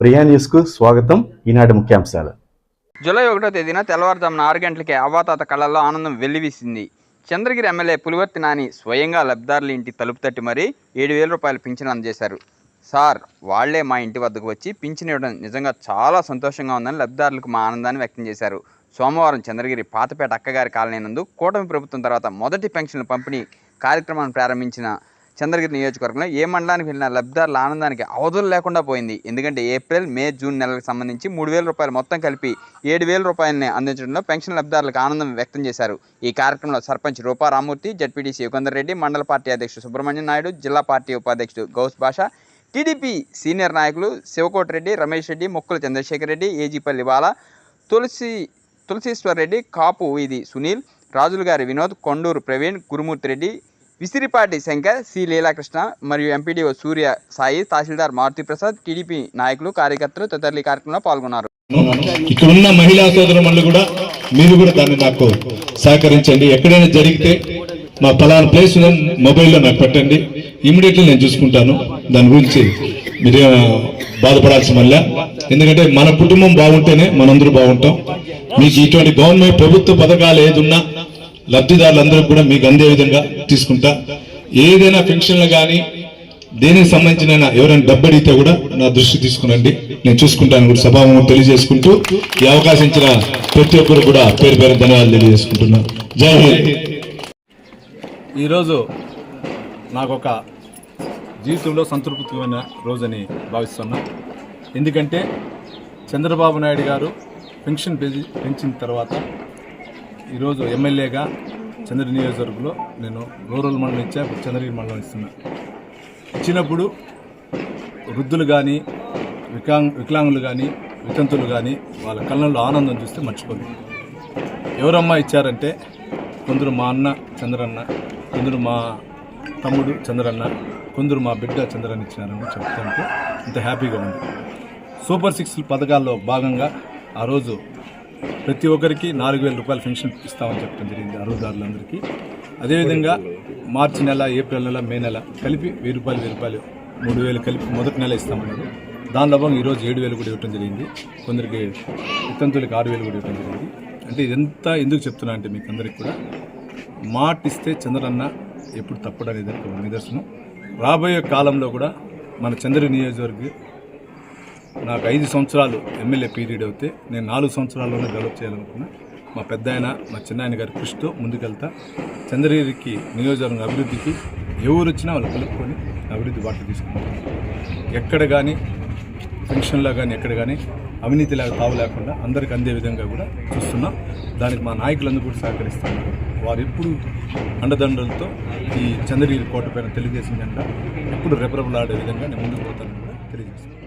ప్రియా న్యూస్కు స్వాగతం. ఈనాటి ముఖ్యాంశాలు. జూలై ఒకటో తేదీన తెల్లవారుజామున ఆరు గంటలకే అవ్వాతాత కళల్లో ఆనందం వెల్లివీసింది. చంద్రగిరి ఎమ్మెల్యే పులివర్తి నాని స్వయంగా లబ్ధిదారుల ఇంటి తలుపు తట్టి మరీ ఏడు వేల రూపాయలు పింఛను అందజేశారు. సార్ వాళ్ళే మా ఇంటి వద్దకు వచ్చి పింఛను ఇవ్వడం నిజంగా చాలా సంతోషంగా ఉందని లబ్ధిదారులకు మా ఆనందాన్ని వ్యక్తం చేశారు. సోమవారం చంద్రగిరి పాతపేట అక్కగారి కాలనీ నందు కూటమి ప్రభుత్వం తర్వాత మొదటి పెన్షన్ల పంపిణీ కార్యక్రమాన్ని ప్రారంభించిన చంద్రగిరి నియోజకవర్గంలో ఏ మండలానికి వెళ్ళిన లబ్ధిదారుల ఆనందానికి అవధులు లేకుండా పోయింది. ఎందుకంటే ఏప్రిల్ మే జూన్ నెలలకు సంబంధించి మూడు వేల రూపాయలు మొత్తం కలిపి ఏడు వేల రూపాయలని అందించడంలో పెన్షన్ లబ్ధిదారులకు ఆనందం వ్యక్తం చేశారు. ఈ కార్యక్రమంలో సర్పంచ్ రూపా రామూర్తి జడ్పీటీసీ యుగంధర్ రెడ్డి మండల పార్టీ అధ్యక్షుడు సుబ్రహ్మణ్యం నాయుడు జిల్లా పార్టీ ఉపాధ్యక్షుడు గౌస్ భాష టీడీపీ సీనియర్ నాయకులు శివకోటి రెడ్డి రమేష్ రెడ్డి మొక్కుల చంద్రశేఖర్ రెడ్డి ఏజీపల్లి బాల తులసి తులసీశ్వర్ రెడ్డి కాపు వీధి సునీల్ రాజులు గారి వినోద్ కొండూరు ప్రవీణ్ గురుమూర్తి రెడ్డి విసిరిపాటి శంకర్ సి. లీలాకృష్ణ మరియు ఎంపీడీఓ సూర్య సాయి తహసీల్దార్ మారుతి ప్రసాద్ టీడీపీ నాయకులు కార్యకర్తలు తదితరులు ఈ కార్యక్రమంలో పాల్గొన్నారు. ఇక్కడ ఉన్న మహిళా సోదరులు కూడా మీరు కూడా దాన్ని నాకు సహకరించండి. ఎక్కడైనా జరిగితే మా పలానా ప్లేస్ మొబైల్లో నాకు పెట్టండి. ఇమీడియట్లీ నేను చూసుకుంటాను. దాని గురించి మీరు బాధపడాల్సిన వల్ల ఎందుకంటే మన కుటుంబం బాగుంటేనే మనందరూ బాగుంటాం. మీకు ఇటువంటి గవర్నమెంట్ ప్రభుత్వ పథకాలు ఏదున్నా లబ్ధిదారులందరూ కూడా మీకు అందే విధంగా తీసుకుంటా. ఏదైనా పెన్షన్లు కానీ దేనికి సంబంధించిన ఎవరైనా డబ్బు అడిగితే కూడా నా దృష్టి తీసుకునండి. నేను చూసుకుంటాను కూడా సభాముఖం తెలియజేసుకుంటూ ఈ అవకాశం ఇచ్చిన ప్రతి ఒక్కరు కూడా పేరు పేరు ధన్యవాదాలు తెలియజేసుకుంటున్నాను జై హింద్. ఈరోజు నాకు ఒక జీవితంలో సంతృప్తికరమైన రోజని భావిస్తున్నా. ఎందుకంటే చంద్రబాబు నాయుడు గారు పెన్షన్ పెంచి- పెంచిన తర్వాత ఈరోజు ఎమ్మెల్యేగా చంద్ర నియోజకవర్గంలో నేను రూరల్ మండలం ఇచ్చా చంద్రగిరి మండలం ఇస్తున్నా. ఇచ్చినప్పుడు వృద్ధులు కానీ వికాంగ్ వికలాంగులు కానీ వితంతులు కానీ వాళ్ళ కళ్ళల్లో ఆనందం చూస్తే మర్చిపోదు ఎవరమ్మా ఇచ్చారంటే కొందరు మా అన్న చంద్రన్న కొందరు మా తమ్ముడు చంద్రన్న కొందరు మా బిడ్డ చంద్రన్న ఇచ్చినారని చెప్తుంటే ఇంత హ్యాపీగా ఉంది. సూపర్ సిక్స్ పథకాల్లో భాగంగా ఆ రోజు ప్రతి ఒక్కరికి నాలుగు వేల రూపాయల పెన్షన్ ఇస్తామని చెప్పడం జరిగింది అర్హుదారులందరికీ అదేవిధంగా మార్చి నెల ఏప్రిల్ నెల మే నెల కలిపి వెయ్యి రూపాయలు వెయ్యి రూపాయలు మూడు వేలు కలిపి మొదటి నెల ఇస్తామన్నారు. దానిలో భాగంగా ఈరోజు ఏడు వేలు కూడా ఇవ్వడం జరిగింది. కొందరికి వితంతులకి ఆరు వేలు కూడా ఇవ్వడం జరిగింది. అంటే ఇదంతా ఎందుకు చెప్తున్నా అంటే మీకు అందరికి కూడా మాట ఇస్తే చంద్రన్న ఎప్పుడు తప్పడు అనేది ఒక నిదర్శనం. రాబోయే కాలంలో కూడా మన చంద్ర నియోజకవర్గ నాకు ఐదు సంవత్సరాలు ఎమ్మెల్యే పీరియడ్ అవుతే నేను నాలుగు సంవత్సరాల్లోనే డెవలప్ చేయాలనుకున్నా. మా పెద్ద ఆయన మా చిన్న ఆయన గారి కృషితో ముందుకెళ్తా. చంద్రగిరికి నియోజకవర్గం అభివృద్ధికి ఎవరు వచ్చినా వాళ్ళు కలుపుకొని అభివృద్ధి బాట తీసుకుంటారు. ఎక్కడ కానీ పెన్షన్లో కానీ ఎక్కడ కానీ అవినీతి లేక తావు లేకుండా అందరికి అందే విధంగా కూడా చూస్తున్నాం. దానికి మా నాయకులందరూ కూడా సహకరిస్తున్నారు. వారు ఎప్పుడు అండదండలతో ఈ చంద్రగిరి కోట పైన తెలుగుదేశం జెండా ఎప్పుడు రెపరెపలాడే విధంగా నేను ముందుకు పోతానని కూడా తెలియజేస్తున్నాను